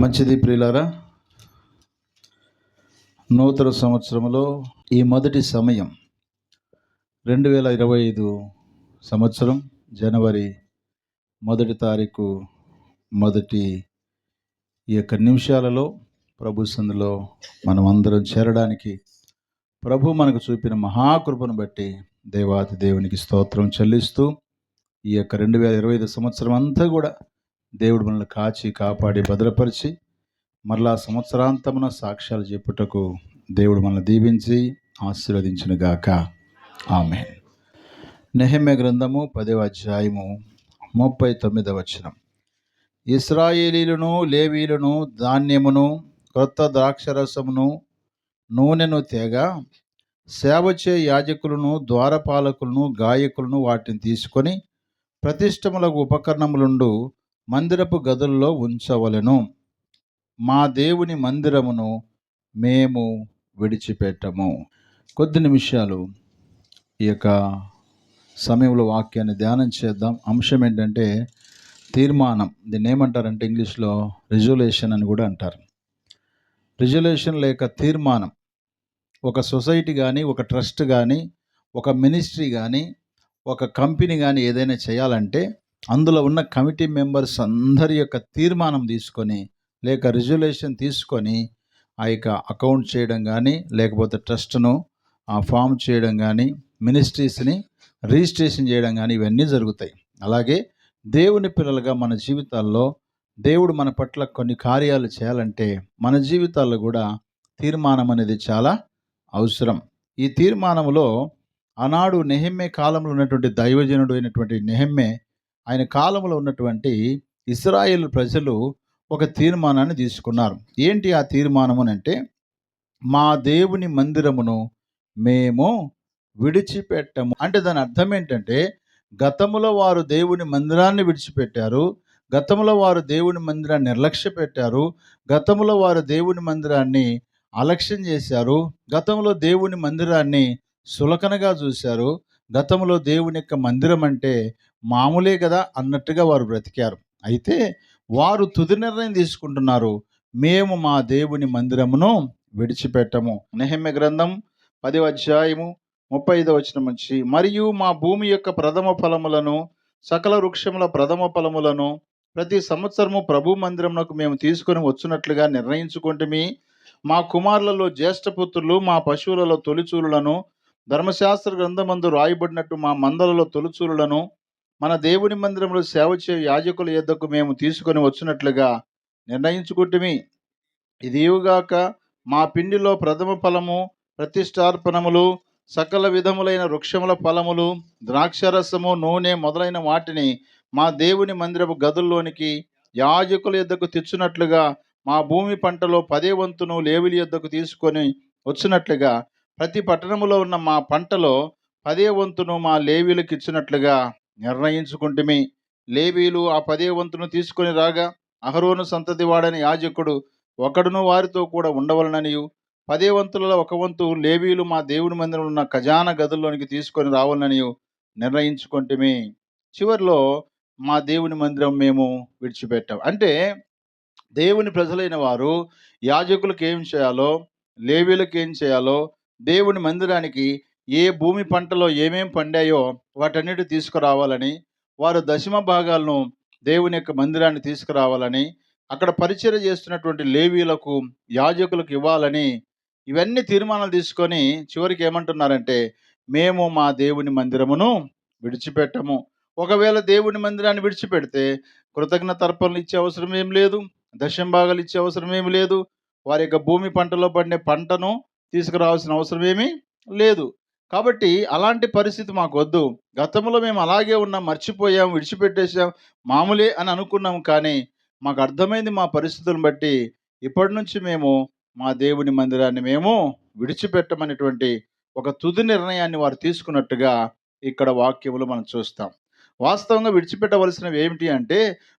మంచిది ప్రియులారా నూతన సంవత్సరంలో ఈ మొదటి సమయం రెండు వేల ఇరవై ఐదు సంవత్సరం జనవరి మొదటి తారీఖు మొదటి ఈ యొక్క నిమిషాలలో ప్రభు సందులో మనం అందరం చేరడానికి ప్రభు మనకు చూపిన మహాకృపను బట్టి దేవాతి దేవునికి స్తోత్రం చెల్లిస్తూ ఈ యొక్క రెండు వేల ఇరవై ఐదు సంవత్సరం అంతా కూడా దేవుడు మనల్ని కాచి కాపాడి భద్రపరిచి మరలా సంవత్సరాంతమున సాక్ష్యాలు చెప్పుటకు దేవుడు మనల్ని దీవించి ఆశీర్వదించిన గాక ఆమె నెహమ్య గ్రంథము పదవ అధ్యాయము ముప్పై తొమ్మిదవ వచనం. ఇస్రాయేలీలను లేవీలను ధాన్యమును క్రొత్త ద్రాక్షరసమును నూనెను తేగా సేవచే యాజకులను ద్వారపాలకులను గాయకులను వాటిని తీసుకొని ప్రతిష్టములకు ఉపకరణములుండు మందిరపు గదుల్లో ఉంచవలెను. మా దేవుని మందిరమును మేము విడిచిపెట్టము. కొద్ది నిమిషాలు ఈ యొక్క సమయంలో వాక్యాన్ని ధ్యానం చేద్దాం. అంశం ఏంటంటే తీర్మానం. దీన్ని ఏమంటారంటే ఇంగ్లీష్లో రిజల్యూషన్ అని కూడా అంటారు. రిజల్యూషన్ లేక తీర్మానం. ఒక సొసైటీ కానీ ఒక ట్రస్ట్ కానీ ఒక మినిస్ట్రీ కానీ ఒక కంపెనీ కానీ ఏదైనా చేయాలంటే అందులో ఉన్న కమిటీ మెంబర్స్ అందరి యొక్క తీర్మానం తీసుకొని లేక రిజల్యూషన్ తీసుకొని ఆ యొక్క అకౌంట్ చేయడం కానీ లేకపోతే ట్రస్ట్ను ఫామ్ చేయడం కానీ మినిస్ట్రీస్ని రిజిస్ట్రేషన్ చేయడం కానీ ఇవన్నీ జరుగుతాయి. అలాగే దేవుని పిల్లలుగా మన జీవితాల్లో దేవుడు మన పట్ల కొన్ని కార్యాలు చేయాలంటే మన జీవితాల్లో కూడా తీర్మానం అనేది చాలా అవసరం. ఈ తీర్మానంలో ఆనాడు నెహమ్మే కాలంలో ఉన్నటువంటి దైవజనుడు అయినటువంటి నెహమ్మే ఆయన కాలంలో ఉన్నటువంటి ఇస్రాయేల్ ప్రజలు ఒక తీర్మానాన్ని తీసుకున్నారు. ఏంటి ఆ తీర్మానం అని అంటే మా దేవుని మందిరమును మేము విడిచిపెట్టము. అంటే దాని అర్థం ఏంటంటే గతంలో వారు దేవుని మందిరాన్ని విడిచిపెట్టారు గతంలో వారు దేవుని మందిరాన్ని నిర్లక్ష్య పెట్టారు గతంలో వారు దేవుని మందిరాన్ని అలక్ష్యం చేశారు గతంలో దేవుని మందిరాన్ని సులకనగా చూశారు గతంలో దేవుని యొక్క మందిరం అంటే మామూలే కదా అన్నట్టుగా వారు బ్రతికారు. అయితే వారు తుది నిర్ణయం తీసుకుంటున్నారు. మేము మా దేవుని మందిరమును విడిచిపెట్టము. నెహమ్య గ్రంథం పది అధ్యాయము ముప్పై ఐదవ వచనం నుంచి మరియు మా భూమి యొక్క ప్రథమ ఫలములను సకల వృక్షముల ప్రథమ ఫలములను ప్రతి సంవత్సరము ప్రభు మందిరమునకు మేము తీసుకొని వచ్చినట్లుగా నిర్ణయించుకుంటుమి. మా కుమారులలో జ్యేష్ఠపుత్రులు మా పశువులలో తొలిచూలులను ధర్మశాస్త్ర గ్రంథమందు రాయబడినట్టు మా మందలలో తొలిచూలులను మన దేవుని మందిరంలో సేవ చే యాజకుల యొద్దకు మేము తీసుకొని వచ్చినట్లుగా నిర్ణయించుకుంటుమి. ఇదియుగాక మా పిండిలో ప్రథమ ఫలము ప్రతిష్టార్పణములు సకల విధములైన వృక్షముల ఫలములు ద్రాక్షరసము నూనె మొదలైన వాటిని మా దేవుని మందిరపు గదుల్లోనికి యాజకుల యొద్దకు తెచ్చినట్లుగా మా భూమి పంటలో పదే వంతును లేవిలి యొద్దకు తీసుకొని వచ్చినట్లుగా ప్రతి పట్టణములో ఉన్న మా పంటలో పదే వంతును మా లేవీలకు ఇచ్చినట్లుగా నిర్ణయించుకుంటుమి. లేవీలు ఆ పదే వంతును తీసుకొని రాగా అహరోను సంతతి వాడని యాజకుడు ఒకడును వారితో కూడా ఉండవలననియు. పదే వంతులలో ఒక వంతు లేవీలు మా దేవుని మందిరంలో ఉన్న ఖజానా గదుల్లోనికి తీసుకొని రావాలననియు నిర్ణయించుకుంటమే. చివరిలో మా దేవుని మందిరం మేము విడిచిపెట్టాం. అంటే దేవుని ప్రజలైన వారు యాజకులకు ఏం చేయాలో లేవీలకు ఏం చేయాలో దేవుని మందిరానికి ఏ భూమి పంటలో ఏమేం పండాయో వాటన్నిటి తీసుకురావాలని వారు దశమ భాగాలను దేవుని యొక్క మందిరాన్ని తీసుకురావాలని అక్కడ పరిచయం చేస్తున్నటువంటి లేవీలకు యాజకులకు ఇవ్వాలని ఇవన్నీ తీర్మానాలు తీసుకొని చివరికి ఏమంటున్నారంటే మేము మా దేవుని మందిరమును విడిచిపెట్టము. ఒకవేళ దేవుని మందిరాన్ని విడిచిపెడితే కృతజ్ఞత తర్పణలు ఇచ్చే అవసరం ఏం లేదు దశం భాగాలు ఇచ్చే అవసరం ఏమి లేదు వారి యొక్క భూమి పంటలో పండే పంటను తీసుకురావాల్సిన అవసరం ఏమీ లేదు. కాబట్టి అలాంటి పరిస్థితి మాకు వద్దు గతంలో మేము అలాగే ఉన్నాం మర్చిపోయాం విడిచిపెట్టేసాం మామూలే అని అనుకున్నాం కానీ మాకు అర్థమైంది మా పరిస్థితులను బట్టి ఇప్పటి నుంచి మేము మా దేవుని మందిరాన్ని మేము విడిచిపెట్టమనేటువంటి ఒక తుది నిర్ణయాన్ని వారు తీసుకున్నట్టుగా ఇక్కడ వాక్యములు మనం చూస్తాం. వాస్తవంగా విడిచిపెట్టవలసినవి ఏమిటి అంటే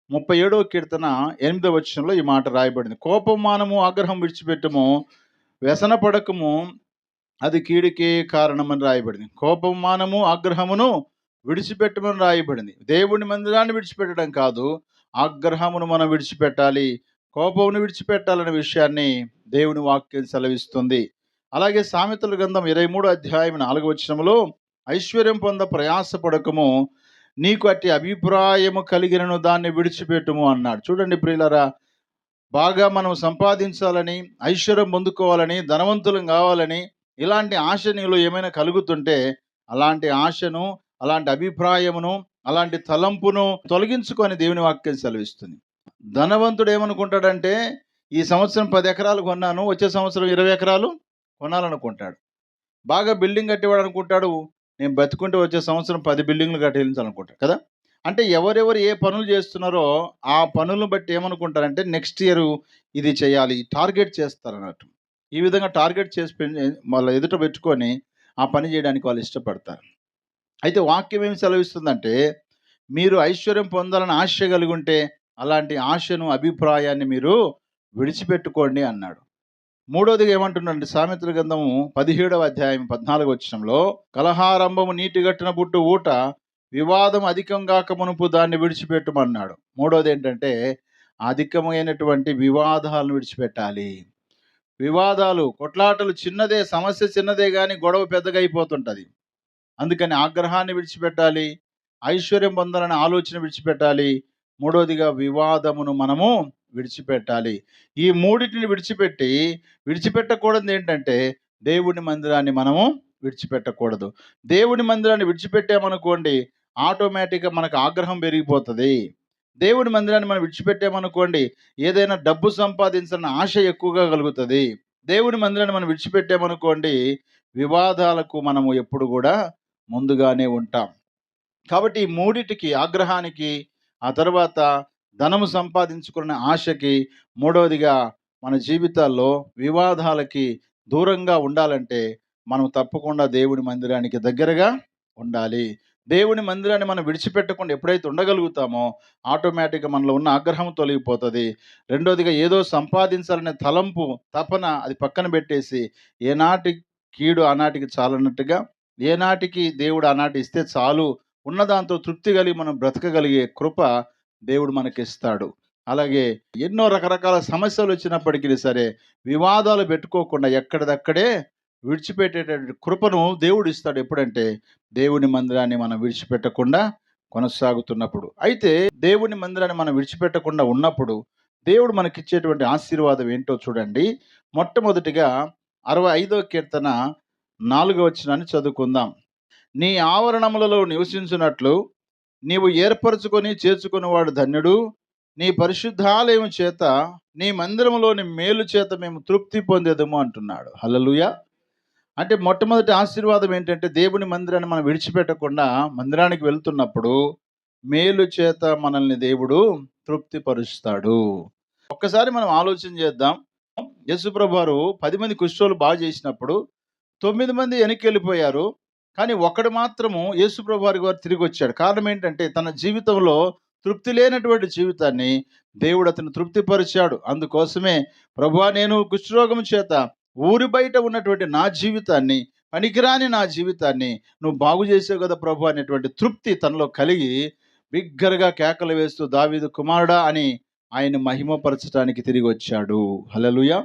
ముప్పై ఏడవ కీర్తన ఎనిమిదవ వచనంలో ఈ మాట రాయబడింది. కోపమానము ఆగ్రహం విడిచిపెట్టము వ్యసన పడకము అది కీడుకే కారణమని రాయబడింది. కోపం మానము ఆగ్రహమును విడిచిపెట్టమని రాయబడింది. దేవుని మందిరాన్ని విడిచిపెట్టడం కాదు ఆగ్రహమును మనం విడిచిపెట్టాలి కోపమును విడిచిపెట్టాలనే విషయాన్ని దేవుని వాక్యం సెలవిస్తుంది. అలాగే సామెతల గ్రంథం ఇరవై మూడు అధ్యాయం నాలుగు వచ్చినములో ఐశ్వర్యం పొంద ప్రయాసపడకము నీకు అట్టి అభిప్రాయము కలిగినను దాన్ని విడిచిపెట్టుము అన్నాడు. చూడండి ప్రియులరా బాగా మనం సంపాదించాలని ఐశ్వర్యం పొందుకోవాలని ధనవంతులం కావాలని ఇలాంటి ఆశ నీలో ఏమైనా కలుగుతుంటే అలాంటి ఆశను అలాంటి అభిప్రాయమును అలాంటి తలంపును తొలగించుకొని దేవుని వాక్యం సెలవిస్తుంది. ధనవంతుడు ఏమనుకుంటాడంటే ఈ సంవత్సరం పది ఎకరాలు కొన్నాను వచ్చే సంవత్సరం ఇరవై ఎకరాలు కొనాలనుకుంటాడు. బాగా బిల్డింగ్ కట్టేవాడు అనుకుంటాడు నేను బతుకుంటే వచ్చే సంవత్సరం పది బిల్డింగ్లు కట్టించాలనుకుంటాడు కదా. అంటే ఎవరెవరు ఏ పనులు చేస్తున్నారో ఆ పనులను బట్టి ఏమనుకుంటారంటే నెక్స్ట్ ఇయర్ ఇది చేయాలి టార్గెట్ చేస్తారు అన్నట్టు ఈ విధంగా టార్గెట్ చేసి వాళ్ళ ఎదుట పెట్టుకొని ఆ పని చేయడానికి వాళ్ళు ఇష్టపడతారు. అయితే వాక్యం ఏమి సెలవిస్తుందంటే మీరు ఐశ్వర్యం పొందాలని ఆశ కలిగి ఉంటే అలాంటి ఆశను అభిప్రాయాన్ని మీరు విడిచిపెట్టుకోండి అన్నాడు. మూడోదిగా ఏమంటున్నాడు సామెతల గ్రంథము పదిహేడవ అధ్యాయం పద్నాలుగు వచ్చంలో కలహారంభము నీటి కట్టిన బుట్టు ఊట వివాదం అధికం కాక మునుపు దాన్ని విడిచిపెట్టమన్నాడు. మూడవది ఏంటంటే అధికమైనటువంటి వివాదాలను విడిచిపెట్టాలి. వివాదాలు కొట్లాటలు చిన్నదే సమస్య చిన్నదే కానీ గొడవ పెద్దగా అయిపోతుంటుంది. అందుకని ఆగ్రహాన్ని విడిచిపెట్టాలి ఐశ్వర్యం పొందాలని ఆలోచన విడిచిపెట్టాలి మూడవదిగా వివాదమును మనము విడిచిపెట్టాలి. ఈ మూడింటిని విడిచిపెట్టి విడిచిపెట్టకూడదు ఏంటంటే దేవుని మందిరాన్ని మనము విడిచిపెట్టకూడదు. దేవుని మందిరాన్ని విడిచిపెట్టామనుకోండి ఆటోమేటిక్గా మనకు ఆగ్రహం పెరిగిపోతుంది. దేవుడి మందిరాన్ని మనం విడిచిపెట్టామనుకోండి ఏదైనా డబ్బు సంపాదించాలన్న ఆశ ఎక్కువగా కలుగుతుంది. దేవుడి మందిరాన్ని మనం విడిచిపెట్టామనుకోండి వివాదాలకు మనము ఎప్పుడు కూడా ముందుగానే ఉంటాం. కాబట్టి ఈ మూడిటికి ఆగ్రహానికి ఆ తర్వాత ధనము సంపాదించుకున్న ఆశకి మూడవదిగా మన జీవితాల్లో వివాదాలకి దూరంగా ఉండాలంటే మనం తప్పకుండా దేవుడి మందిరానికి దగ్గరగా ఉండాలి. దేవుని మందిరాన్ని మనం విడిచిపెట్టకుండా ఎప్పుడైతే ఉండగలుగుతామో ఆటోమేటిక్గా మనలో ఉన్న ఆగ్రహం తొలగిపోతుంది. రెండోదిగా ఏదో సంపాదించాలనే తలంపు తపన అది పక్కన పెట్టేసి ఏనాటి కీడు ఆనాటికి చాలన్నట్టుగా ఏనాటికి దేవుడు ఆనాటి ఇస్తే చాలు ఉన్న దాంతో తృప్తి కలిగి మనం బ్రతకగలిగే కృప దేవుడు మనకిస్తాడు. అలాగే ఎన్నో రకరకాల సమస్యలు వచ్చినప్పటికీ సరే వివాదాలు పెట్టుకోకుండా ఎక్కడిదక్కడే విడిచిపెట్టేటటువంటి కృపను దేవుడు ఇస్తాడు ఎప్పుడంటే దేవుని మందిరాన్ని మనం విడిచిపెట్టకుండా కొనసాగుతున్నప్పుడు. అయితే దేవుని మందిరాన్ని మనం విడిచిపెట్టకుండా ఉన్నప్పుడు దేవుడు మనకిచ్చేటువంటి ఆశీర్వాదం ఏంటో చూడండి. మొట్టమొదటిగా అరవై ఐదో కీర్తన నాలుగో వచ్చినాన్ని చదువుకుందాం. నీ ఆవరణములలో నివసించినట్లు నీవు ఏర్పరచుకొని చేర్చుకునేవాడు ధన్యుడు. నీ పరిశుద్ధాలయం చేత నీ మందిరములోని మేలు చేత మేము తృప్తి పొందేదము అంటున్నాడు. హల్లెలూయా! అంటే మొట్టమొదటి ఆశీర్వాదం ఏంటంటే దేవుని మందిరాన్ని మనం విడిచిపెట్టకుండా మందిరానికి వెళ్తున్నప్పుడు మేలు చేత మనల్ని దేవుడు తృప్తిపరుస్తాడు. ఒక్కసారి మనం ఆలోచన చేద్దాం. యేసుప్రభు వారు పది మంది కుష్ఠోలు బాగా చేసినప్పుడు తొమ్మిది మంది వెనక్కి వెళ్ళిపోయారు కానీ ఒక్కడు మాత్రము యేసుప్రభు వారి వారు తిరిగి వచ్చాడు కారణం ఏంటంటే తన జీవితంలో తృప్తి లేనటువంటి జీవితాన్ని దేవుడు అతను తృప్తిపరిచాడు. అందుకోసమే ప్రభు నేను కుష్ఠరోగం చేత ఊరి బయట ఉన్నటువంటి నా జీవితాన్ని పనికిరాని నా జీవితాన్ని నువ్వు బాగు చేసావు కదా ప్రభు అనేటువంటి తృప్తి తనలో కలిగి బిగ్గరగా కేకలు వేస్తూ దావీదు కుమారుడా అని ఆయన మహిమపరచడానికి తిరిగి వచ్చాడు. హలలుయ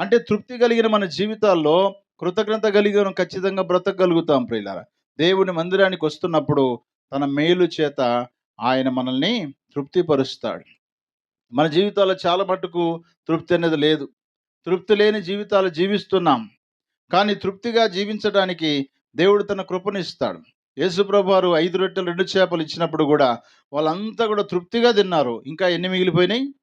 అంటే తృప్తి కలిగిన మన జీవితాల్లో కృతజ్ఞత కలిగిన ఖచ్చితంగా బ్రతకగలుగుతాం ప్రియులారా. దేవుని మందిరానికి వస్తున్నప్పుడు తన మేలు చేత ఆయన మనల్ని తృప్తిపరుస్తాడు. మన జీవితాల్లో చాలా మటుకు తృప్తి అనేది లేదు. తృప్తి లేని జీవితాలు జీవిస్తున్నాం. కానీ తృప్తిగా జీవించడానికి దేవుడు తన కృపను ఇస్తాడు ఐదు రొట్టెలు రెండు చేపలు ఇచ్చినప్పుడు కూడా వాళ్ళంతా కూడా తృప్తిగా తిన్నారు. ఇంకా ఎన్ని మిగిలిపోయినాయి?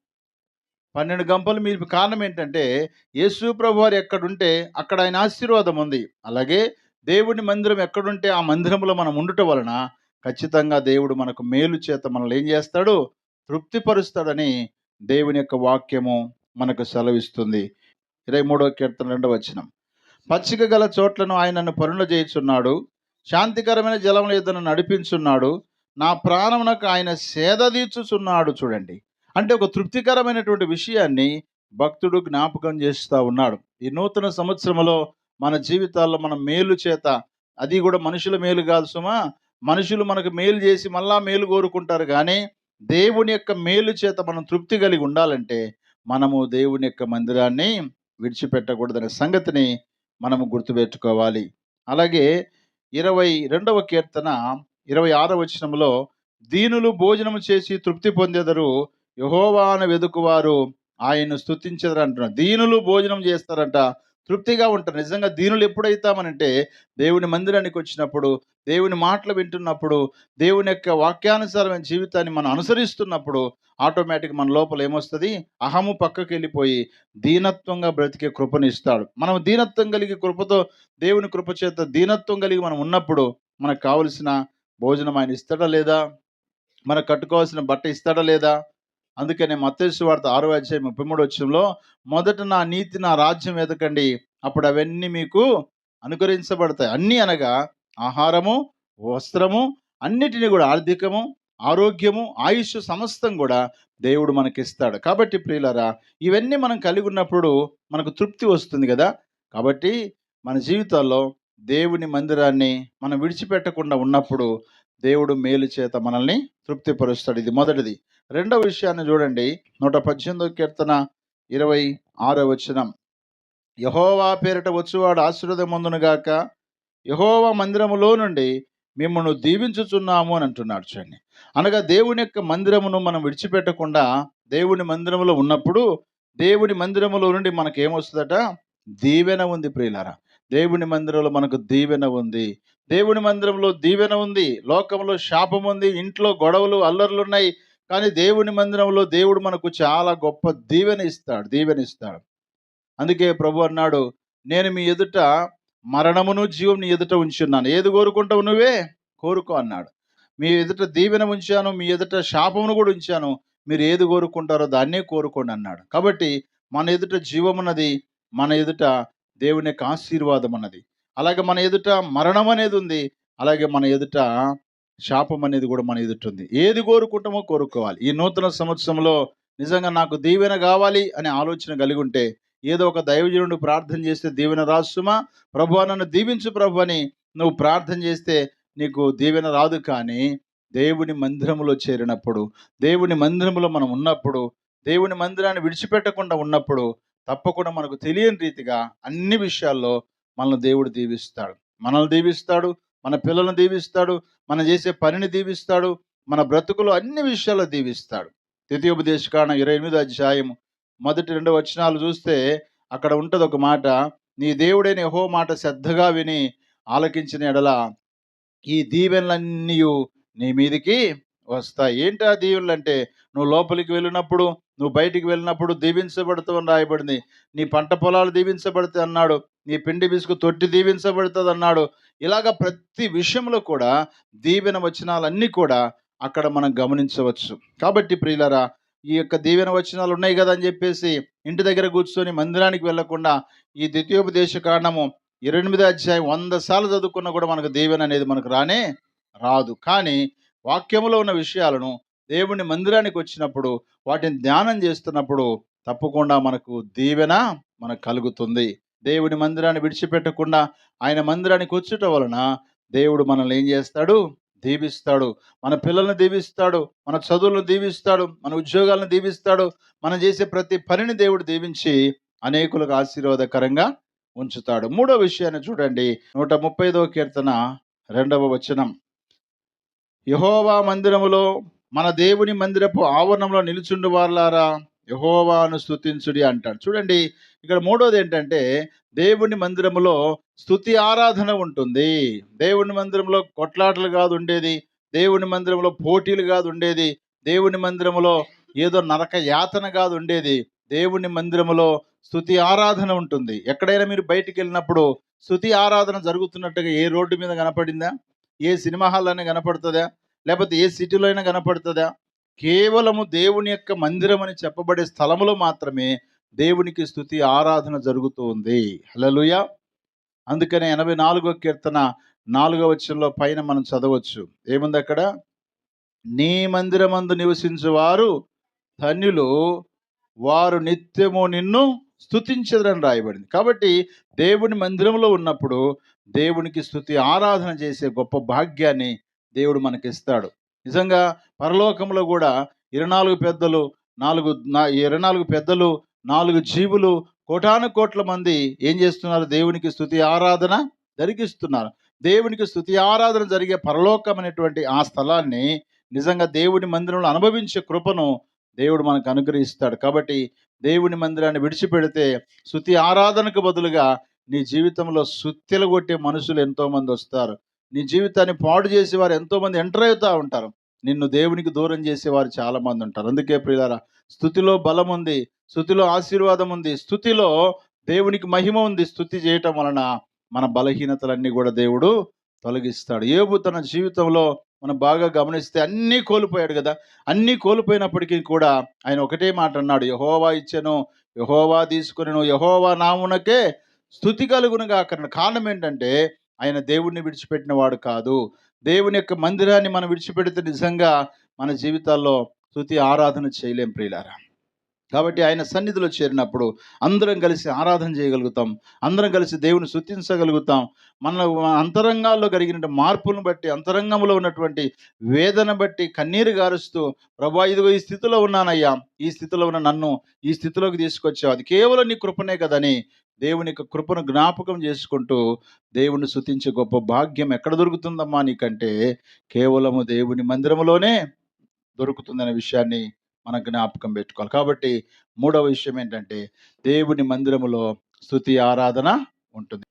పన్నెండు గంపలు మిగిలిపి కారణం ఏంటంటే యేసు ప్రభువారు ఎక్కడుంటే అక్కడ ఆయన ఆశీర్వాదం ఉంది. అలాగే దేవుని మందిరం ఎక్కడుంటే ఆ మందిరంలో మనం ఉండటం వలన ఖచ్చితంగా దేవుడు మనకు మేలు చేత మనల్ని ఏం చేస్తాడు? తృప్తిపరుస్తాడని దేవుని యొక్క వాక్యము మనకు సెలవిస్తుంది. ఇరవై మూడవ కీర్తన రెండవ వచనం. పచ్చిక గల చోట్లను ఆయన నన్ను పనులు చేయుచున్నాడు. శాంతికరమైన జలముల ఎద్దను నడిపించున్నాడు. నా ప్రాణమునకు ఆయన సేదదీర్చుచున్నాడు చూడండి. అంటే ఒక తృప్తికరమైనటువంటి విషయాన్ని భక్తుడు జ్ఞాపకం చేస్తూ ఉన్నాడు. ఈ నూతన సంవత్సరంలో మన జీవితాల్లో మన మేలు చేత అది కూడా మనుషుల మేలు కాదు సుమా. మనుషులు మనకు మేలు చేసి మళ్ళా మేలు కోరుకుంటారు కానీ దేవుని యొక్క మేలు చేత మనం తృప్తి కలిగి ఉండాలంటే మనము దేవుని యొక్క మందిరాన్ని విడిచిపెట్టకూడదనే సంగతిని మనము గుర్తుపెట్టుకోవాలి. అలాగే ఇరవై రెండవ కీర్తన ఇరవై ఆరవ వచనంలో దీనులు భోజనము చేసి తృప్తి పొందెదరు యహోవాను వెదుకువారు ఆయన్ను స్థుతించదరు అంటున్నారు దీనులు భోజనం చేస్తారంట తృప్తిగా ఉంటారు. నిజంగా దీనులు ఎప్పుడైతామనంటే దేవుని మందిరానికి వచ్చినప్పుడు దేవుని మాటలు వింటున్నప్పుడు దేవుని యొక్క వాక్యానుసారమైన జీవితాన్ని మనం అనుసరిస్తున్నప్పుడు ఆటోమేటిక్ మన లోపల ఏమొస్తుంది? అహము పక్కకి వెళ్ళిపోయి దీనత్వంగా బ్రతికే కృపను ఇస్తాడు మనం దీనత్వం కలిగి కృపతో దేవుని కృప చేత దీనత్వం కలిగి మనం ఉన్నప్పుడు మనకు కావలసిన భోజనం ఆయన ఇస్తాడా లేదా? మనకు కట్టుకోవాల్సిన బట్ట ఇస్తాడా లేదా? అందుకనే మత్తేసు వార్త ఆరో అధ్యాయం ముప్పై మూడు వచ్చంలో మొదట నా నీతి నా రాజ్యం వెతకండి అప్పుడు అవన్నీ మీకు అనుకరించబడతాయి. అన్నీ అనగా ఆహారము వస్త్రము అన్నిటిని కూడా ఆర్థికము ఆరోగ్యము ఆయుష్ సమస్తం కూడా దేవుడు మనకిస్తాడు. కాబట్టి ప్రియులరా ఇవన్నీ మనం కలిగి ఉన్నప్పుడు మనకు తృప్తి వస్తుంది కదా? కాబట్టి మన జీవితాల్లో దేవుని మందిరాన్ని మనం విడిచిపెట్టకుండా ఉన్నప్పుడు దేవుడు మేలు చేత మనల్ని తృప్తిపరుస్తాడు. ఇది మొదటిది. రెండవ విషయాన్ని చూడండి. నూట పద్దెనిమిదో కీర్తన ఇరవై ఆరో వచనం. యహోవా పేరిట వచ్చేవాడు ఆశీర్వదం గాక యహోవా మందిరములో నుండి మిమ్మల్ని దీవించుచున్నాము అని అంటున్నాడు చూడండి. అనగా దేవుని యొక్క మందిరమును మనం విడిచిపెట్టకుండా దేవుని మందిరములో ఉన్నప్పుడు దేవుని మందిరములో నుండి మనకు ఏమొస్తుందట దీవెన ఉంది ప్రియులారా. దేవుని మందిరంలో మనకు దీవెన ఉంది. దేవుని మందిరంలో దీవెన ఉంది. లోకంలో శాపం ఉంది ఇంట్లో గొడవలు అల్లర్లు ఉన్నాయి కానీ దేవుని మందిరంలో దేవుడు మనకు చాలా గొప్ప దీవెన ఇస్తాడు దీవెన ఇస్తాడు. అందుకే ప్రభు అన్నాడు నేను మీ ఎదుట మరణమును జీవం నీ ఎదుట ఉంచున్నాను. ఏది కోరుకుంటావు నువ్వే? కోరుకో అన్నాడు. మీ ఎదుట దీవెన ఉంచాను మీ ఎదుట శాపమును కూడా ఉంచాను. మీరు ఏది కోరుకుంటారో దాన్నే కోరుకోండి అన్నాడు. కాబట్టి మన ఎదుట జీవమున్నది మన ఎదుట దేవుని యొక్క ఆశీర్వాదం అన్నది. అలాగే మన ఎదుట మరణం అనేది ఉంది అలాగే మన ఎదుట శాపం అనేది కూడా మన ఎదుట ఏది కోరుకుంటామో కోరుకోవాలి. ఈ నూతన సంవత్సరంలో నిజంగా నాకు దీవెన కావాలి అనే ఆలోచన కలిగి ఉంటే ఏదో ఒక దైవజనుడు ప్రార్థన చేస్తే దీవెన రాసుమా ప్రభు నన్ను దీవించు ప్రభు అని నువ్వు ప్రార్థన చేస్తే నీకు దీవెన రాదు కానీ దేవుని మందిరములో చేరినప్పుడు దేవుని మందిరములో మనం ఉన్నప్పుడు దేవుని మందిరాన్ని విడిచిపెట్టకుండా ఉన్నప్పుడు తప్పకుండా మనకు తెలియని రీతిగా అన్ని విషయాల్లో మనల్ని దేవుడు దీవిస్తాడు. మనల్ని దీవిస్తాడు మన పిల్లలను దీవిస్తాడు మనం చేసే పనిని దీవిస్తాడు మన బ్రతుకులు అన్ని విషయాల్లో దీవిస్తాడు. ద్వితీయోపదేశకాండం ఇరవై ఎనిమిది అధ్యాయం మొదటి రెండు వచనాలు చూస్తే అక్కడ ఉంటుంది ఒక మాట నీ దేవుడైన యహో మాట శ్రద్ధగా విని ఆలకించిన ఎడల ఈ దీవెనలన్నీ నీ మీదికి వస్తాయి. ఏంటి ఆ దీవెనలు అంటే నువ్వు లోపలికి వెళ్ళినప్పుడు నువ్వు బయటికి వెళ్ళినప్పుడు దీవించబడుతావని రాయబడింది. నీ పంట పొలాలు దీవించబడుతుంది అన్నాడు. నీ పిండి బిసుకు తొట్టి దీవించబడుతుంది అన్నాడు. ఇలాగ ప్రతి విషయంలో కూడా దీవెన వచనాలన్నీ కూడా అక్కడ మనం గమనించవచ్చు. కాబట్టి ప్రియులరా ఈ యొక్క దీవెన వచనాలు ఉన్నాయి కదా అని చెప్పేసి ఇంటి దగ్గర కూర్చొని మందిరానికి వెళ్ళకుండా ఈ ద్వితీయోపదేశ కారణము ఇరవై ఎనిమిది అధ్యాయం వంద సార్లు చదువుకున్నా కూడా మనకు దీవెన అనేది మనకు రానే రాదు. కానీ వాక్యంలో ఉన్న విషయాలను దేవుని మందిరానికి వచ్చినప్పుడు వాటిని ధ్యానం చేస్తున్నప్పుడు తప్పకుండా మనకు దీవెన మనకు కలుగుతుంది. దేవుని మందిరాన్ని విడిచిపెట్టకుండా ఆయన మందిరానికి కూర్చుట వలన దేవుడు మనల్ని ఏం చేస్తాడు? దీవిస్తాడు. మన పిల్లల్ని దీవిస్తాడు. మన చదువులను దీవిస్తాడు. మన ఉద్యోగాలను దీవిస్తాడు. మనం చేసే ప్రతి పనిని దేవుడు దీవించి అనేకులకు ఆశీర్వాదకరంగా ఉంచుతాడు. మూడో విషయాన్ని చూడండి. నూట ముప్పైదో కీర్తన రెండవ వచనం. యహోవా మందిరములో మన దేవుని మందిరపు ఆవరణంలో నిలుచుండు వారులారా యహోవాను స్తుతించుడి అంటాడు. చూడండి ఇక్కడ మూడోది ఏంటంటే దేవుని మందిరములో స్తుతి ఆరాధన ఉంటుంది. దేవుని మందిరంలో కొట్లాటలు కాదు ఉండేది. దేవుని మందిరంలో పోటీలు కాదు ఉండేది. దేవుని మందిరములో ఏదో నరక యాతన కాదు ఉండేది. దేవుని మందిరములో స్థుతి ఆరాధన ఉంటుంది. ఎక్కడైనా మీరు బయటికి వెళ్ళినప్పుడు స్తుతి ఆరాధన జరుగుతున్నట్టుగా ఏ రోడ్డు మీద కనపడిందా? ఏ సినిమా హాల్లోనే కనపడుతుందా? లేకపోతే ఏ సిటీలో అయినా కనపడుతుందా? కేవలము దేవుని యొక్క మందిరం అని చెప్పబడే స్థలములో మాత్రమే దేవునికి స్థుతి ఆరాధన జరుగుతూ ఉంది అందుకనే ఎనభై నాలుగో కీర్తన నాలుగో వచ్చంలో పైన మనం చదవచ్చు. ఏముంది అక్కడ? నీ మందిరమందు నివసించేవారు ధన్యులు వారు నిత్యము నిన్ను స్తుతించదని రాయబడింది. కాబట్టి దేవుని మందిరంలో ఉన్నప్పుడు దేవునికి స్థుతి ఆరాధన చేసే గొప్ప భాగ్యాన్ని దేవుడు మనకిస్తాడు. నిజంగా పరలోకంలో కూడా ఇరవై నాలుగు పెద్దలు నాలుగు నా ఇరవై నాలుగు పెద్దలు నాలుగు జీవులు కోటాను కోట్ల మంది ఏం చేస్తున్నారు? దేవునికి స్థుతి ఆరాధన జరిగిస్తున్నారు. దేవునికి స్థుతి ఆరాధన జరిగే పరలోకమైనటువంటి ఆ స్థలాన్ని నిజంగా దేవుని మందిరంలో అనుభవించే కృపను దేవుడు మనకు అనుగ్రహిస్తాడు. కాబట్టి దేవుని మందిరాన్ని విడిచిపెడితే శృతి ఆరాధనకు బదులుగా నీ జీవితంలో సుత్తిలగొట్టే కొట్టే మనుషులు ఎంతోమంది వస్తారు. నీ జీవితాన్ని పాడు చేసేవారు ఎంతోమంది ఎంటర్ అవుతూ ఉంటారు. నిన్ను దేవునికి దూరం చేసేవారు చాలామంది ఉంటారు. అందుకే ప్రియులారా స్థుతిలో బలం ఉంది స్థుతిలో ఆశీర్వాదం ఉంది స్థుతిలో దేవునికి మహిమ ఉంది. స్థుతి చేయటం వలన మన బలహీనతలన్నీ కూడా దేవుడు తొలగిస్తాడు. ఏబు తన జీవితంలో మనం బాగా గమనిస్తే అన్నీ కోల్పోయాడు కదా. అన్నీ కోల్పోయినప్పటికీ కూడా ఆయన ఒకటే మాట అన్నాడు యహోవా ఇచ్చెను యహోవా తీసుకుని యహోవా నామునకే స్థుతి కలుగునుగా అక్కడ కారణం ఏంటంటే ఆయన దేవుణ్ణి విడిచిపెట్టిన వాడు కాదు. దేవుని యొక్క మందిరాన్ని మనం విడిచిపెడితే నిజంగా మన జీవితాల్లో స్థుతి ఆరాధన చేయలేం ప్రియులారా. కాబట్టి ఆయన సన్నిధిలో చేరినప్పుడు అందరం కలిసి ఆరాధన చేయగలుగుతాం. అందరం కలిసి దేవుని స్థుతించగలుగుతాం మన అంతరంగాల్లో కలిగిన మార్పులను బట్టి అంతరంగంలో ఉన్నటువంటి వేదన బట్టి కన్నీరు గారుస్తూ ప్రభా ఇదిగో ఈ స్థితిలో ఉన్నానయ్యా. ఈ స్థితిలో ఉన్న నన్ను ఈ స్థితిలోకి తీసుకొచ్చావు. అది కేవలం నీ కృపనే కదని దేవుని యొక్క కృపను జ్ఞాపకం చేసుకుంటూ దేవుని శుతించే గొప్ప భాగ్యం ఎక్కడ దొరుకుతుందమ్మా నీకంటే? కేవలము దేవుని మందిరంలోనే దొరుకుతుందనే విషయాన్ని మనం జ్ఞాపకం పెట్టుకోవాలి. కాబట్టి మూడవ విషయం ఏంటంటే దేవుని మందిరములో స్థుతి ఆరాధన ఉంటుంది.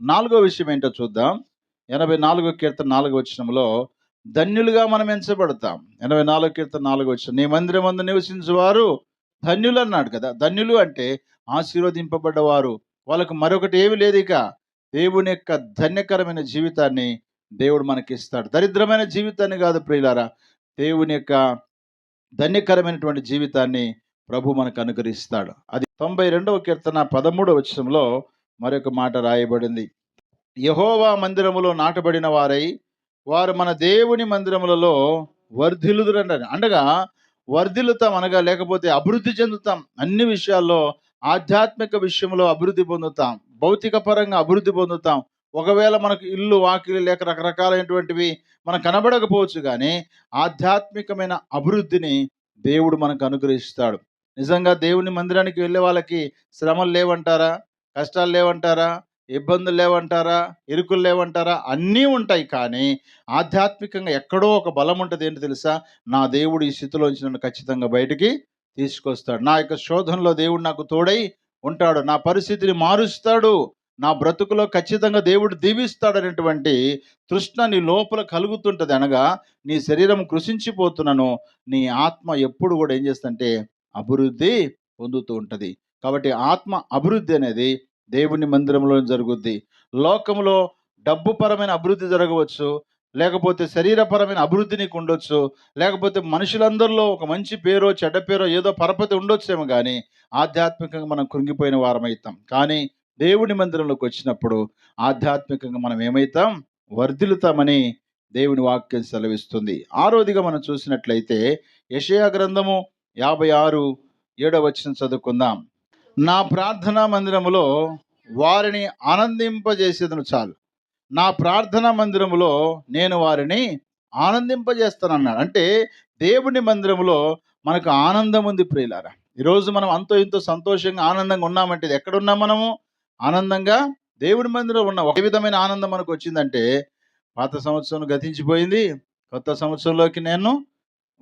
నాలుగో విషయం ఏంటో చూద్దాం. ఎనభై నాలుగో కీర్తన నాలుగో వచ్చినంలో ధన్యులుగా మనం ఎంచబడతాం. ఎనభై నాలుగో కీర్తన నాలుగో వచ్చిన నీ మందిరం మందు నివసించేవారు ధన్యులు అన్నాడు కదా. ధన్యులు అంటే ఆశీర్వదింపబడ్డవారు. వాళ్ళకు మరొకటి ఏమి లేదు ఇక. దేవుని యొక్క ధన్యకరమైన జీవితాన్ని దేవుడు మనకి ఇస్తాడు దరిద్రమైన జీవితాన్ని కాదు ప్రియులారా. దేవుని యొక్క ధన్యకరమైనటువంటి జీవితాన్ని ప్రభు మనకు అనుగ్రహిస్తాడు. అది తొంభై రెండవ కీర్తన పదమూడవ వచనంలో మరొక మాట రాయబడింది. యహోవా మందిరములో నాటబడిన వారై వారు మన దేవుని మందిరములలో వర్ధిల్లుదురన్నారు అనగా వర్ధిల్లుతాం అనగా లేకపోతే అభివృద్ధి చెందుతాం. అన్ని విషయాల్లో ఆధ్యాత్మిక విషయంలో అభివృద్ధి పొందుతాం. భౌతిక పరంగా అభివృద్ధి పొందుతాం. ఒకవేళ మనకు ఇల్లు వాకిలి లేక రకరకాలైనటువంటివి మనకు కనబడకపోవచ్చు కానీ ఆధ్యాత్మికమైన అభివృద్ధిని దేవుడు మనకు అనుగ్రహిస్తాడు. నిజంగా దేవుని మందిరానికి వెళ్ళే వాళ్ళకి శ్రమలు లేవంటారా? కష్టాలు లేవంటారా? ఇబ్బందులు లేవంటారా? ఇరుకులు లేవంటారా? అన్నీ ఉంటాయి కానీ ఆధ్యాత్మికంగా ఎక్కడో ఒక బలం ఉంటుంది ఏంటి తెలుసా? నా దేవుడు ఈ స్థితిలోంచి నన్ను ఖచ్చితంగా బయటికి తీసుకొస్తాడు. నా యొక్క శోధనలో దేవుడు నాకు తోడై ఉంటాడు. నా పరిస్థితిని మారుస్తాడు. నా బ్రతుకులో ఖచ్చితంగా దేవుడు దీవిస్తాడనేటువంటి తృష్ణ నీ లోపల కలుగుతుంటుంది అనగా నీ శరీరం కృషించిపోతున్నాను నీ ఆత్మ ఎప్పుడు కూడా ఏం చేస్తుంటే అభివృద్ధి పొందుతూ ఉంటుంది. కాబట్టి ఆత్మ అభివృద్ధి అనేది దేవుని మందిరంలో జరుగుద్ది. లోకంలో డబ్బుపరమైన అభివృద్ధి జరగవచ్చు. లేకపోతే శరీరపరమైన అభివృద్ధి నీకు ఉండొచ్చు. లేకపోతే మనుషులందరిలో ఒక మంచి పేరో చెడ్డ పేరో ఏదో పరపతి ఉండొచ్చేమో కానీ ఆధ్యాత్మికంగా మనం కృంగిపోయిన వారమవుతాం కానీ దేవుని మందిరంలోకి వచ్చినప్పుడు ఆధ్యాత్మికంగా మనం ఏమవుతాం వర్ధిల్లుతామని దేవుని వాక్యం సెలవిస్తుంది. ఆరోదిగా మనం చూసినట్లయితే యషయా గ్రంథము యాభై ఆరు ఏడవ వచ్చిన చదువుకుందాం. నా ప్రార్థనా మందిరములో వారిని ఆనందింపజేసేదను చాలు. నా ప్రార్థనా మందిరములో నేను వారిని ఆనందింపజేస్తానన్నాడు. అంటే దేవుని మందిరములో మనకు ఆనందం ఉంది ప్రియులారా. ఈరోజు మనం అంతో ఇంతో సంతోషంగా ఆనందంగా ఉన్నామంటే ఇది ఎక్కడ ఉన్నాం మనము? ఆనందంగా దేవుని మందిరం ఉన్న. ఒక విధమైన ఆనందం మనకు వచ్చిందంటే పాత సంవత్సరం గతించిపోయింది. కొత్త సంవత్సరంలోకి నేను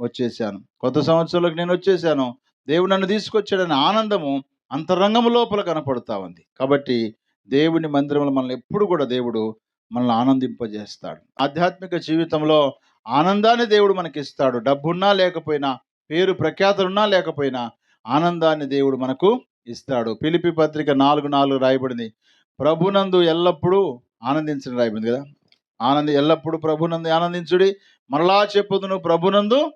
వచ్చేసాను. కొత్త సంవత్సరంలోకి నేను వచ్చేసాను. దేవుడు నన్ను తీసుకొచ్చాడని ఆనందము అంతరంగము లోపల కనపడుతూ ఉంది. కాబట్టి దేవుని మందిరంలో మనల్ని ఎప్పుడు కూడా దేవుడు మనల్ని ఆనందింపజేస్తాడు. ఆధ్యాత్మిక జీవితంలో ఆనందాన్ని దేవుడు మనకి ఇస్తాడు డబ్బున్నా లేకపోయినా పేరు ప్రఖ్యాతలున్నా లేకపోయినా ఆనందాన్ని దేవుడు మనకు ఇస్తాడు. పిలిపి పత్రిక నాలుగు నాలుగు రాయబడింది. ప్రభునందు ఎల్లప్పుడూ ఆనందించడం రాయబడింది కదా. ఆనంది ఎల్లప్పుడూ ప్రభునందు ఆనందించుడి. మరలా చెప్పుదును ప్రభునందు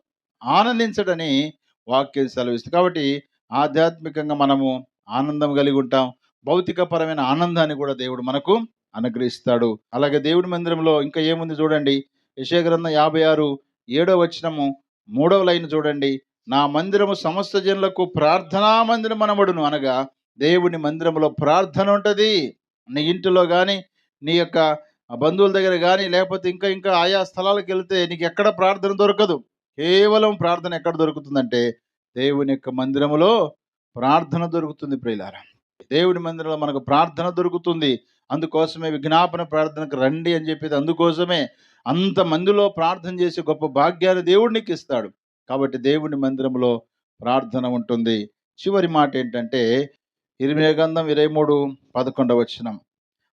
ఆనందించడని వాక్యం సెలవిస్తుంది. కాబట్టి ఆధ్యాత్మికంగా మనము ఆనందం కలిగి ఉంటాం. భౌతికపరమైన ఆనందాన్ని కూడా దేవుడు మనకు అనుగ్రహిస్తాడు. అలాగే దేవుడి మందిరంలో ఇంకా ఏముంది చూడండి. యశగ్రంథం యాభై ఆరు ఏడో వచనము మూడవ లైన్ చూడండి. నా మందిరము సమస్త జనులకు ప్రార్థనా మందిరం అనబడును అనగా దేవుని మందిరంలో ప్రార్థన ఉంటుంది. నీ ఇంటిలో కానీ నీ యొక్క బంధువుల దగ్గర కానీ లేకపోతే ఇంకా ఇంకా ఆయా స్థలాలకు వెళ్తే నీకు ఎక్కడ ప్రార్థన దొరకదు. కేవలం ప్రార్థన ఎక్కడ దొరుకుతుందంటే దేవుని యొక్క మందిరములో ప్రార్థన దొరుకుతుంది ప్రియులారా. దేవుని మందిరంలో మనకు ప్రార్థన దొరుకుతుంది. అందుకోసమే విజ్ఞాపన ప్రార్థనకు రండి అని చెప్పేది. అందుకోసమే అంత మందిలో ప్రార్థన చేసే గొప్ప భాగ్యాన్ని దేవుడికి ఇస్తాడు. కాబట్టి దేవుని మందిరంలో ప్రార్థన ఉంటుంది. చివరి మాట ఏంటంటే ఇరవై గంధం ఇరవై మూడు పదకొండవచనం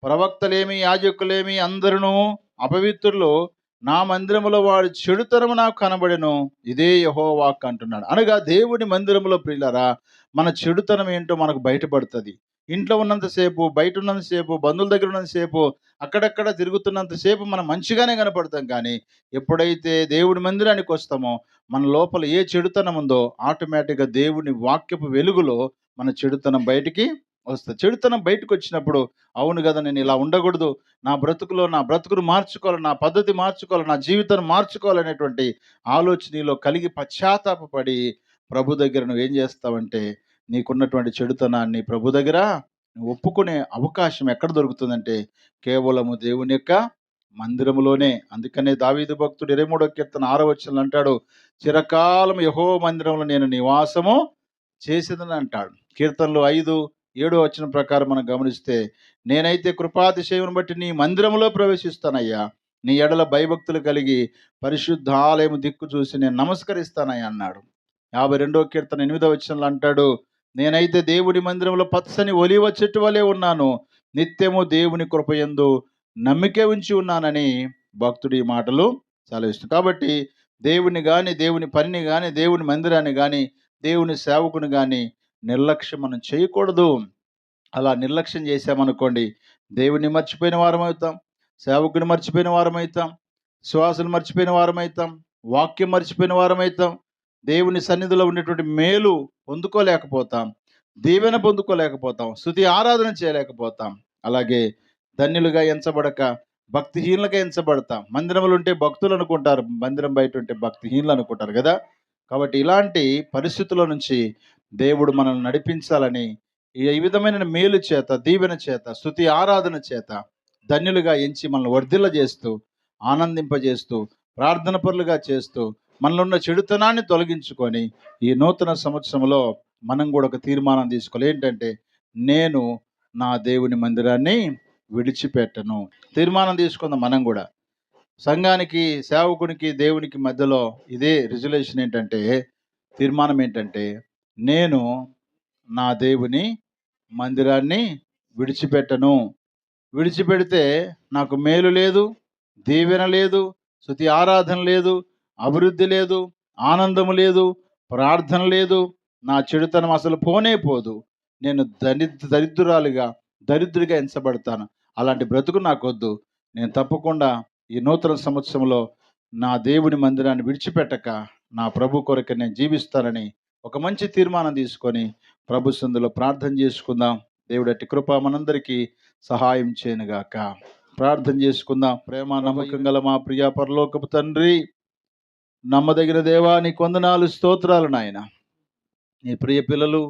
ప్రవక్తలేమి యాజకులేమి అందరూ అపవిత్రులు నా మందిరములో వాడు చెడుతనము నాకు కనబడెను ఇదే యహోవాక్ అంటున్నాడు. అనగా దేవుని మందిరములో ప్రియులరా మన చెడుతనం ఏంటో మనకు బయటపడుతుంది. ఇంట్లో ఉన్నంతసేపు బయట ఉన్నంతసేపు బంధువుల దగ్గర ఉన్నంతసేపు అక్కడక్కడ తిరుగుతున్నంతసేపు మనం మంచిగానే కనపడతాం కానీ ఎప్పుడైతే దేవుడి మందిరానికి వస్తామో మన లోపల ఏ చెడుతనం ఉందో ఆటోమేటిక్గా దేవుని వాక్యపు వెలుగులో మన చెడుతనం బయటికి వస్తుంది. చెడుతనం బయటకు వచ్చినప్పుడు అవును కదా నేను ఇలా ఉండకూడదు. నా బ్రతుకులో నా బ్రతుకును మార్చుకోవాలి నా పద్ధతి మార్చుకోవాలి నా జీవితాన్ని మార్చుకోవాలనేటువంటి ఆలోచనలో కలిగి పశ్చాత్తాపడి ప్రభు దగ్గర నువ్వు ఏం చేస్తావంటే నీకున్నటువంటి చెడుతనాన్ని ప్రభు దగ్గర నువ్వు ఒప్పుకునే అవకాశం ఎక్కడ దొరుకుతుందంటే కేవలము దేవుని యొక్క మందిరములోనే. అందుకనే దావీదు భక్తుడు ఇరవై మూడో కీర్తన ఆరో అంటాడు చిరకాలం యహో మందిరంలో నేను నివాసము చేసేదని అంటాడు. కీర్తనలు ఐదు ఏడో వచ్చిన ప్రకారం మనం గమనిస్తే నేనైతే కృపాతిశయమును బట్టి నీ మందిరములో ప్రవేశిస్తానయ్యా. నీ ఎడల భయభక్తులు కలిగి పరిశుద్ధ ఆలయం దిక్కు చూసి నేను నమస్కరిస్తానయ్యా అన్నాడు. యాభై రెండో కీర్తన ఎనిమిదో వచ్చినలో అంటాడు నేనైతే దేవుడి మందిరంలో పచ్చని ఒలివ చెట్టు వలె ఉన్నాను. నిత్యము దేవుని కృపయందు నమ్మికే ఉంచి ఉన్నానని భక్తుడి మాటలు చాలా ఇష్టం కాబట్టి దేవుని కానీ దేవుని పనిని కానీ దేవుని మందిరాన్ని కానీ దేవుని సేవకుని కానీ నిర్లక్ష్యం మనం చేయకూడదు. అలా నిర్లక్ష్యం చేశామనుకోండి దేవుని మర్చిపోయిన వారం అవుతాం సేవకుని మర్చిపోయిన వారం అవుతాం శ్వాసను మర్చిపోయిన వారం అవుతాం వాక్యం మర్చిపోయిన వారం అవుతాం దేవుని సన్నిధిలో ఉండేటువంటి మేలు పొందుకోలేకపోతాం దీవెన పొందుకోలేకపోతాం స్థుతి ఆరాధన చేయలేకపోతాం. అలాగే ధన్యులుగా ఎంచబడక భక్తిహీనులుగా ఎంచబడతాం. మందిరములు ఉంటే భక్తులు అనుకుంటారు మందిరం బయట ఉంటే భక్తిహీనులు అనుకుంటారు కదా. కాబట్టి ఇలాంటి పరిస్థితుల నుంచి దేవుడు మనల్ని నడిపించాలని ఈ విధమైన మేలు చేత దీవెన చేత స్థుతి ఆరాధన చేత ధన్యులుగా ఎంచి మనల్ని వర్ధిల్ల చేస్తూ ఆనందింపజేస్తూ ప్రార్థన పరులుగా చేస్తూ మనలో ఉన్న చెడుతనాన్ని తొలగించుకొని ఈ నూతన సంవత్సరంలో మనం కూడా ఒక తీర్మానం తీసుకోవాలి. ఏంటంటే నేను నా దేవుని మందిరాన్ని విడిచిపెట్టను. తీర్మానం తీసుకుందాం మనం కూడా. సంఘానికి సేవకునికి దేవునికి మధ్యలో ఇదే రిజల్యూషన్ ఏంటంటే తీర్మానం ఏంటంటే నేను నా దేవుని మందిరాన్ని విడిచిపెట్టను. విడిచిపెడితే నాకు మేలు లేదు దీవెన లేదు శృతి ఆరాధన లేదు అభివృద్ధి లేదు ఆనందం లేదు ప్రార్థన లేదు నా చెడుతనం అసలు పోనే పోదు. నేను దరి దరిద్రురాలుగా దరిద్రుడిగా ఎంచబడతాను. అలాంటి బ్రతుకు నాకొద్దు. నేను తప్పకుండా ఈ నూతన సంవత్సరంలో నా దేవుని మందిరాన్ని విడిచిపెట్టక నా ప్రభు కొరకు నేను జీవిస్తానని ఒక మంచి తీర్మానం తీసుకొని ప్రభు సందులో ప్రార్థన చేసుకుందాం. దేవుడు అట్టి కృప మనందరికీ సహాయం చేయనుగాక ప్రార్థన చేసుకుందాం. ప్రేమ నమ్మకం గల మా ప్రియ పరలోకపు తండ్రి నమ్మదగిన దేవా నీ కొందనాలు స్తోత్రాలు నాయన. నీ ప్రియ పిల్లలు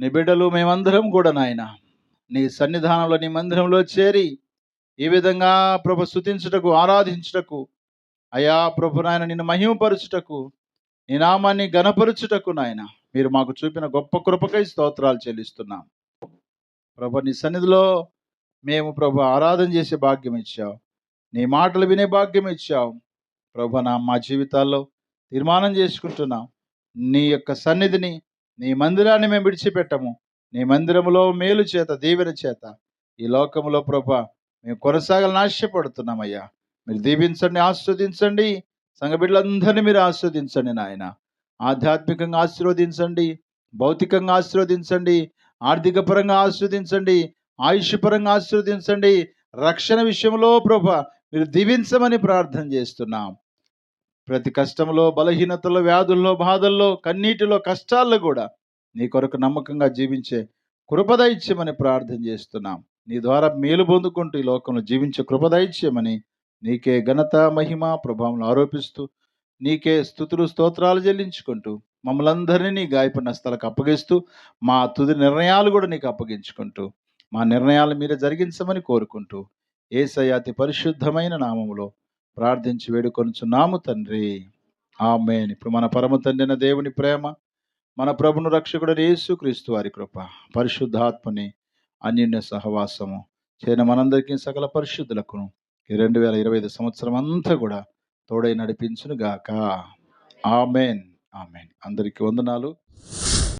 నీ బిడ్డలు మేమందరం కూడా నాయన. నీ సన్నిధానంలో నీ మందిరంలో చేరి ఈ విధంగా ప్రభు స్థుతించుటకు ఆరాధించుటకు అయా ప్రభు నాయన నిన్ను మహిమపరచుటకు నీ నామాన్ని గణపరచుటకు నాయన. మీరు మాకు చూపిన గొప్ప కృపకై స్తోత్రాలు చెల్లిస్తున్నాం. ప్రభు నీ సన్నిధిలో మేము ప్రభు ఆరాధన చేసే భాగ్యం ఇచ్చావు నీ మాటలు వినే భాగ్యం ఇచ్చావు ప్రభు నా మా జీవితాల్లో తీర్మానం చేసుకుంటున్నాం. నీ యొక్క సన్నిధిని నీ మందిరాన్ని మేము విడిచిపెట్టము. నీ మందిరంలో మేలు చేత దీవెన చేత ఈ లోకములో ప్రభ మేము కొనసాగాలని ఆశపడుతున్నామయ్యా మీరు దీవించండి ఆస్వాదించండి. సంఘ బిడ్డలందరినీ మీరు ఆస్వాదించండి నాయన. ఆధ్యాత్మికంగా ఆశీర్వదించండి భౌతికంగా ఆశీర్వదించండి ఆర్థిక పరంగా ఆస్వాదించండి ఆయుష్ పరంగా ఆశీర్వదించండి. రక్షణ విషయంలో ప్రభ మీరు దీవించమని ప్రార్థన చేస్తున్నాం. ప్రతి కష్టంలో బలహీనతలో వ్యాధుల్లో బాధల్లో కన్నీటిలో కష్టాల్లో కూడా నీ కొరకు నమ్మకంగా జీవించే కృపదైత్యమని ప్రార్థన చేస్తున్నాం. నీ ద్వారా మేలు పొందుకుంటూ ఈ లోకంలో జీవించే కృపదైత్యమని నీకే ఘనత మహిమ ప్రభావం ఆరోపిస్తూ నీకే స్థుతులు స్తోత్రాలు చెల్లించుకుంటూ మమ్మల్ని అందరినీ నీ గాయపడిన స్థలకు అప్పగిస్తూ మా తుది నిర్ణయాలు కూడా నీకు అప్పగించుకుంటూ మా నిర్ణయాలు మీరే జరిగించమని కోరుకుంటూ ఏసయాతి అతి పరిశుద్ధమైన నామములో ప్రార్థించి వేడుకొనుచున్నాము తండ్రి. ఆమెన్. ఇప్పుడు మన పరమ తండ్రిన దేవుని ప్రేమ మన ప్రభును రక్షకుడు యేసు క్రీస్తు వారి కృప పరిశుద్ధాత్మని అన్యోన్య సహవాసము చేయన మనందరికీ సకల పరిశుద్ధులకు రెండు వేల ఇరవై ఐదు సంవత్సరం అంతా కూడా తోడై నడిపించును గాక ఆమెన్. ఆమెన్. అందరికీ వందనాలు.